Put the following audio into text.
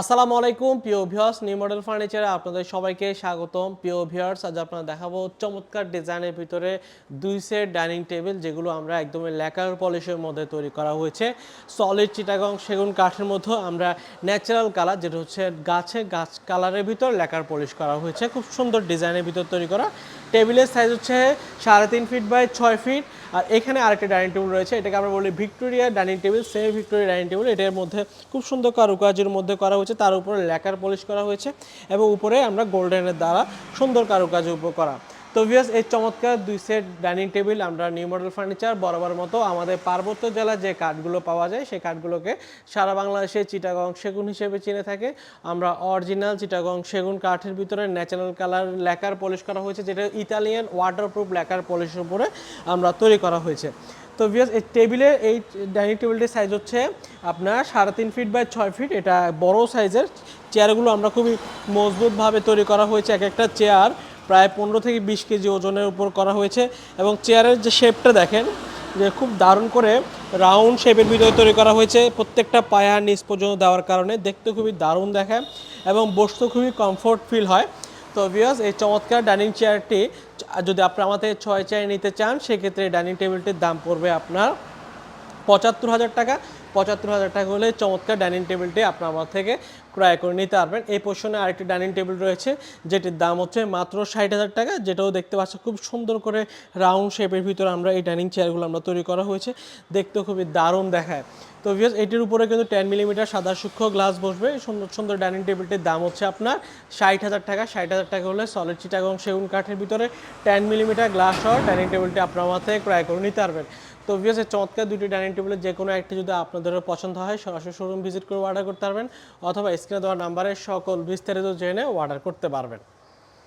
আসসালামু আলাইকুম, প্রিয় ভিউয়ার্স নিউ মডেল ফার্নিচারে আপনাদের সবাইকে স্বাগতম। প্রিয় ভিউয়ার্স আজ আপনারা দেখাবো চমৎকার ডিজাইনের ভিতরে দুই সেট ডাইনিং টেবিল যেগুলো আমরা একদমই ল্যাকার পলিশের মধ্যে তৈরি করা হয়েছে। সলিড চিটাগং সেগুন কাঠের মধ্যে আমরা ন্যাচারাল কালার যেটা হচ্ছে গাছে গাছ কালারের ভিতর ল্যাকার পলিশ করা হয়েছে। খুব সুন্দর ডিজাইনের ভিতর তৈরি করা। টেবিলের সাইজ হচ্ছে সাড়ে তিন ফিট বাই ছয় ফিট আর এখানে আরেকটা ডাইনিং টেবিল রয়েছে, এটাকে আমরা বলি Victoria dining table semi Victoria dining table এটার মধ্যে খুব সুন্দর কারুকাজের মধ্যে করা হয়েছে, তার উপরে ল্যাকার পলিশ করা হয়েছে এবং উপরে আমরা গোল্ডেনের দ্বারা সুন্দর কারুকাজ উপর করা। তো ভিয়াস এই চমৎকার দুই সেট ডাইনিং টেবিল আমরা নিউ মডেল ফার্নিচার বরাবর মতো আমাদের পার্বত্য জেলার যে কাঠগুলো পাওয়া যায়, সেই কাঠগুলোকে সারা বাংলাদেশে চিটাগং সেগুন হিসেবে চিনে থাকে। আমরা অরিজিনাল চিটাগং সেগুন কাঠের ভিতরে ন্যাচারাল কালার ল্যাকার পলিশ করা হয়েছে, যেটা ইতালিয়ান ওয়াটারপ্রুফ ল্যাকার পলিশের উপরে আমরা তৈরি করা হয়েছে। তো ভিয়াস এই টেবিলে এই ডাইনিং টেবিলটির সাইজ হচ্ছে আপনার সাড়ে তিন ফিট বাই ছয় ফিট এটা বড় সাইজের চেয়ারগুলো আমরা খুবই মজবুতভাবে তৈরি করা হয়েছে এক একটা চেয়ার প্রায় পনেরো থেকে বিশ কেজি ওজনের উপর করা হয়েছে। এবং চেয়ারের যে শেপটা দেখেন, যে খুব দারুণ করে রাউন্ড শেপের ভিতরে তৈরি করা হয়েছে। প্রত্যেকটা পায়া নিচ পর্যন্ত দেওয়ার কারণে দেখতে খুবই দারুণ দেখায় এবং বসতে খুবই কমফোর্ট ফিল হয়। তো ভিওস এই চমৎকার ডাইনিং চেয়ারটি যদি আপনি আমাদের ছয় চেয়ার নিতে চান, সেক্ষেত্রে ডাইনিং টেবিলটির দাম পড়বে আপনার পঁচাত্তর হাজার টাকা। পঁচাত্তর হাজার টাকা হলে চমৎকার ডাইনিং টেবিলটি আপনার আমার থেকে ক্রয় করে নিতে পারবেন। এই পোর্শনে আরেকটি ডাইনিং টেবিল রয়েছে, যেটির দাম হচ্ছে মাত্র ষাট হাজার টাকা, যেটাও দেখতে পাচ্ছি খুব সুন্দর করে রাউন্ড শেপের ভিতরে আমরা এই ডাইনিং চেয়ারগুলো আমরা তৈরি করা হয়েছে দেখতে খুবই দারুণ দেখায়। তো ভিউয়ার্স এটির উপরে কিন্তু টেন মিলিমিটার সাদা সূক্ষ্ম গ্লাস বসবে, সুন্দর সুন্দর ডাইনিং টেবিলটির দাম হচ্ছে আপনার ষাট হাজার টাকা, ষাট হাজার টাকা হলে সলিড চিটা এবং সেগুন কাঠের ভিতরে টেন মিলিমিটার গ্লাস সহ ডাইনিং টেবিলটি আপনার থেকে ক্রয় করে নিতে পারবেন। তো ভিউয়ার্স এই চমৎকার দুটি ডাইনিং টেবিলের যে কোনো একটি যদি আপনাদের পছন্দ হয়, সরাসরি শোরুম ভিজিট করে অর্ডার করতে পারবেন, অথবা স্ক্রিনে দেওয়া নাম্বারে সকল বিস্তারিত জেনে অর্ডার করতে পারবেন।